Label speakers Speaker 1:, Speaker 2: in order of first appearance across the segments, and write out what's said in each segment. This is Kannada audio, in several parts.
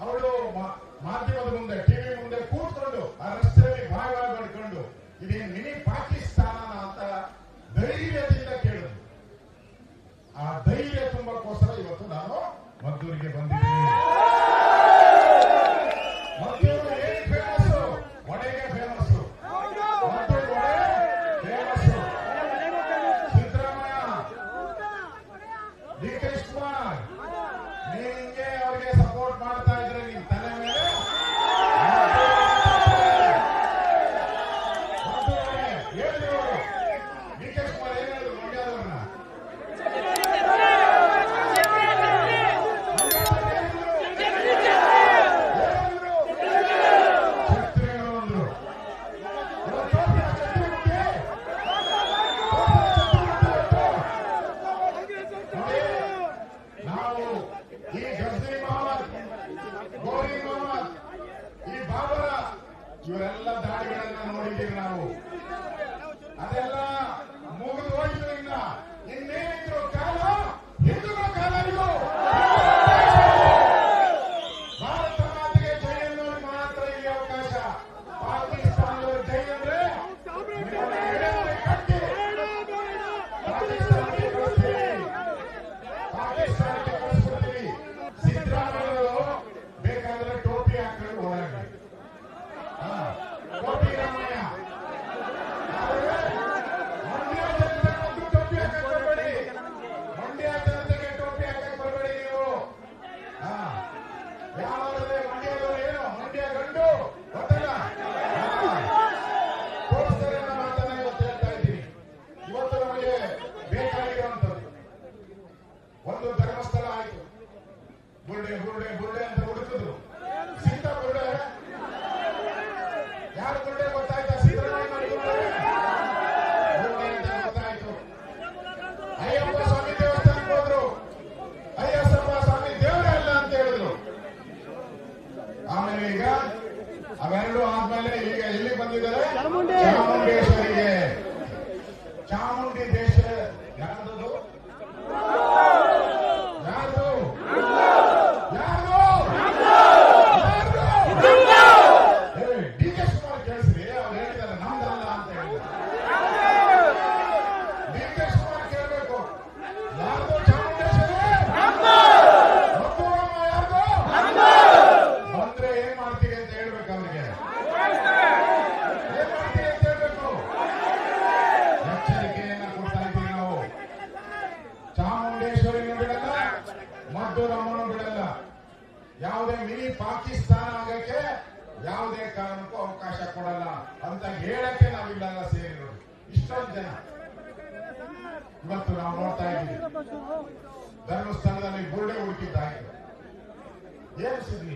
Speaker 1: ಅವಳು ಮಾ- ಮಾಧ್ಯಮದ ಮುಂದೆ ಟಿವಿ ಮುಂದೆ ಕೂತ್ಕೊಂಡು ಆ ಇವರೆಲ್ಲ ದಾಳಿಗಳನ್ನ ನೋಡಿದ್ದೀವಿ ನಾವು. ಅದೆಲ್ಲ ಮುಗಿದು ಇನ್ನ ಇನ್ನೇನಿದ್ರು ಕಾಲ ಹಿಂದೂಗಳ ಕಾಲ ಇದು. ಭಾರತ ಮಾತೆಗೆ ಜೈ ಅನ್ನೋರಿಗೆ ಮಾತ್ರ ಈ ಅವಕಾಶ. ಪಾಕಿಸ್ತಾನದವರು ಜೈ ಅಂದ್ರೆ ಕಟ್ಟಿ ಪಾಕಿಸ್ತಾನಕ್ಕೆ ಕಳಿಸ್ತೀವಿ ಪಾಕಿಸ್ತಾನಕ್ಕೆ ಬೇಕಾದ್ರೆ ಟೋಪಿ ಹಾಕೊಂಡು ಓಡಾಡಿ ಈಗ ಅವೆರಡು ಆದ್ಮೇಲೆ ಈಗ ಎಲ್ಲಿ ಬಂದಿದ್ದಾರೆ? ಚಾಮುಂಡೇಶ್ವರಿಗೆ. ಚಾಮುಂಡಿ ಹೇಳ್ಬೇಕು ಅವ್ರಿಗೆ ನಾವು. ಚಾಮುಂಡೇಶ್ವರಿನೂ ಬಿಡಲ್ಲ ಮದ್ದೂರಮ್ಮನೂ ಬಿಡಲ್ಲ. ಯಾವುದೇ ಮಿನಿ ಪಾಕಿಸ್ತಾನ ಆಗಕ್ಕೆ ಯಾವುದೇ ಕಾರಣಕ್ಕೂ ಅವಕಾಶ ಕೊಡಲ್ಲ ಅಂತ ಹೇಳಕ್ಕೆ ನಾವಿಲ್ಲೆಲ್ಲ ಸೇರಿರೋದು ಇಷ್ಟೊಂದು ಜನ. ಇವತ್ತು ನಾವು ನೋಡ್ತಾ ಇದ್ದೀವಿ. ಧರ್ಮಸ್ಥಳದಲ್ಲಿ ಗುರುಡೆ ಹುಡುಕಿದ್ದಾಯ್ತು ಏನು ಸುದ್ದಿ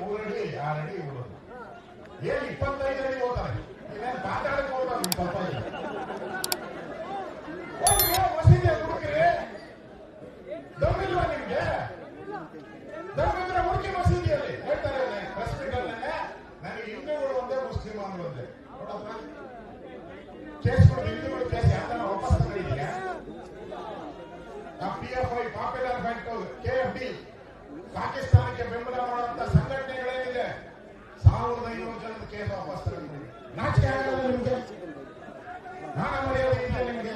Speaker 1: ಮೂರಡಿ, ಆರಡಿ ಇಡೋದು ಏನ್ ಇಪ್ಪತ್ತೈದು ಅಡಿ ಇನ್ನೇನು ಮಾತಾಡಕ್ ಹೋಗ್ಬಾರ್ದು ನಿಮ್ ಪಾಪ ಮಸೀದಿ ನಿಮ್ಗೆ? ಹುಡುಕಿ ಮಸೀದಿಯಲ್ಲಿ. ಹೇಳ್ತಾರೆ ನನಗೆ ಹಿಂದೂಗಳು ಒಂದೇ ಮುಸ್ಲಿಂ ಒಂದೇ. ಐನೂರು ಜನದ ಕೇಸ್ ವಾಪಸ್ ತಗೊಂಡಿದೆ ನಾಚಿಕೆ ಆಗಲ್ಲ ನಿಮ್ಗೆ ನಾನ ಮರ್ಯಾದೆ ಇದೆ ನಿಮ್ಗೆ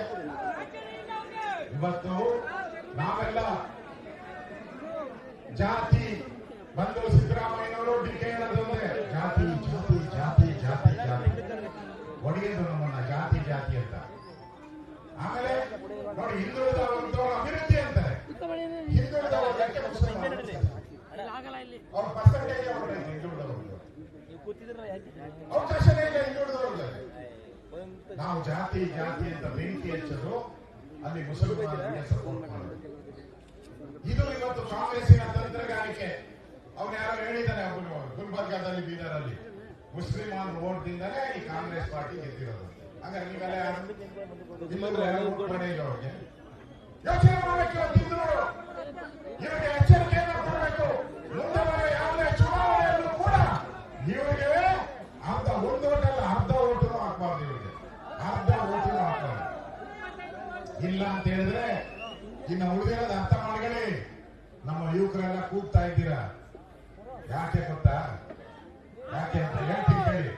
Speaker 1: ಇವತ್ತು ನಾವೆಲ್ಲ ಜಾತಿ ಅವಕಾಶನೇ ಇಲ್ಲ ಹಿಂದುಳಿದವ್ರಿಗೆ ನಾವು ಜಾತಿ ಜಾತಿ ಅಂತ ಬೆಂಕಿ ಹಚ್ಚೋದು ಅಲ್ಲಿ ಮುಸಲ್ಮಾನರಿಗೆ ಸಪೋರ್ಟ್ ಮಾಡೋದು. ಇದು ಇವತ್ತು ಕಾಂಗ್ರೆಸ್ಸಿನ ತಂತ್ರಗಾರಿಕೆ. ಅವನು ಯಾರೋ ಹೇಳಿದ್ದಾನೆ ಗುಲ್ಬರ್ಗಾದಲ್ಲಿ ಬೀದರಲ್ಲಿ. ಮುಸ್ಲಿಮಾನ್ ಓಟ್ದಿಂದಲೇ ಈ ಕಾಂಗ್ರೆಸ್ ಪಾರ್ಟಿ ಗೆದ್ದಿರೋದು. ಹಾಗಾಗಿ ಪಡೆ ಇಲ್ಲ ಅವ್ರಿಗೆ? ಯೋಚನೆ ಮಾಡಬೇಕು ತಿಂದು ಇವರಿಗೆ ಎಚ್ಚರಿಕೆಯನ್ನು ಕೊಡಬೇಕು. ಮುಂದೆ ಇಲ್ಲ ಅಂತ ಹೇಳಿದ್ರೆ ಇನ್ನು ಉಳಿದಿರೋದು ಅರ್ಥ ಮಾಡ್ಕೊಳ್ಳಿ. ನಮ್ಮ ಯುವಕರೆಲ್ಲ ಕೂಗ್ತಾ ಇದ್ದೀರಾ? ಯಾಕೆ ಗೊತ್ತಾ? ಯಾಕೆ ಅಂತ ಹೇಳ್ತೀನಿ ಕೇಳಿ.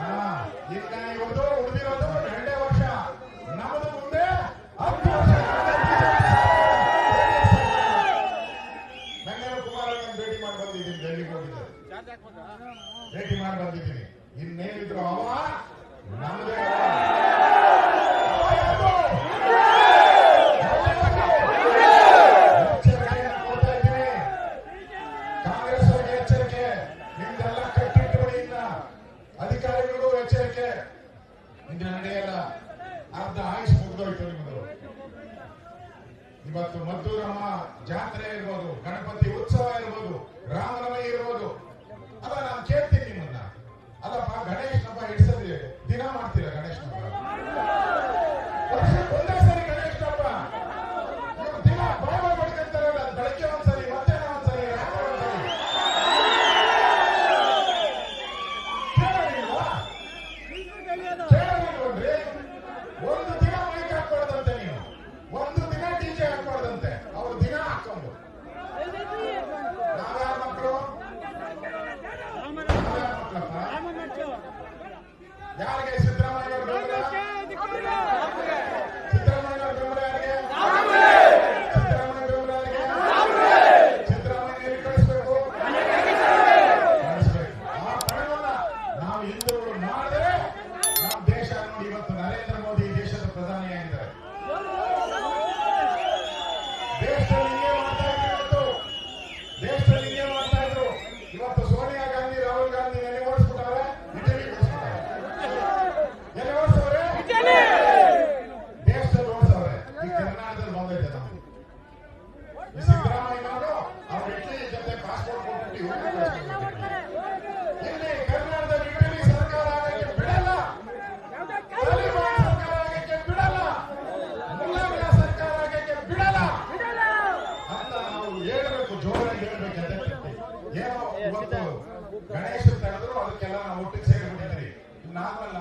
Speaker 1: ಹಾ, ಈಗ ಇವತ್ತು ಉಳಿದಿರೋದು ಎರಡೇ ವರ್ಷ. ನಮ್ಮದು ಮುಂದೆ ಹತ್ತು ವರ್ಷ ಬೆಂಗಳೂರು ಕುಮಾರಣ್ಣ ಭೇಟಿ ಮಾಡಿ ಬಂದಿದ್ದೀನಿ ಡೆಲ್ಲಿಗೆ ಹೋಗಿದ್ದೆ. ಭೇಟಿ ಮಾಡಿ ಬಂದಿದ್ದೀನಿ. ಇನ್ನೇನಿದ್ರು ಅವ ನಮ್ದೇ ಅಧಿಕಾರಿಗಳಿಗೂ ಎಚ್ಚರಿಕೆ. ಇಂದಿನ ನಡೆಯಲ್ಲ ಅರ್ಧ ಆಯುಷ್ ಮುಗಿದೋಯ್ತು ನಿಮ್ಮದು. ಇವತ್ತು ಮದ್ದೂರಮ್ಮ ಜಾತ್ರೆ ಇರ್ಬೋದು, ಗಣಪತಿ ಉತ್ಸವ ಇರ್ಬೋದು, ರಾಮನವಮಿ ಇರ್ಬೋದು. ಅದ ನಾನು ಕೇಳ್ತೀನಿ ನಿಮ್ಮನ್ನ. ಅದಪ್ಪ ಗಣೇಶ దానికి నాగవల్లి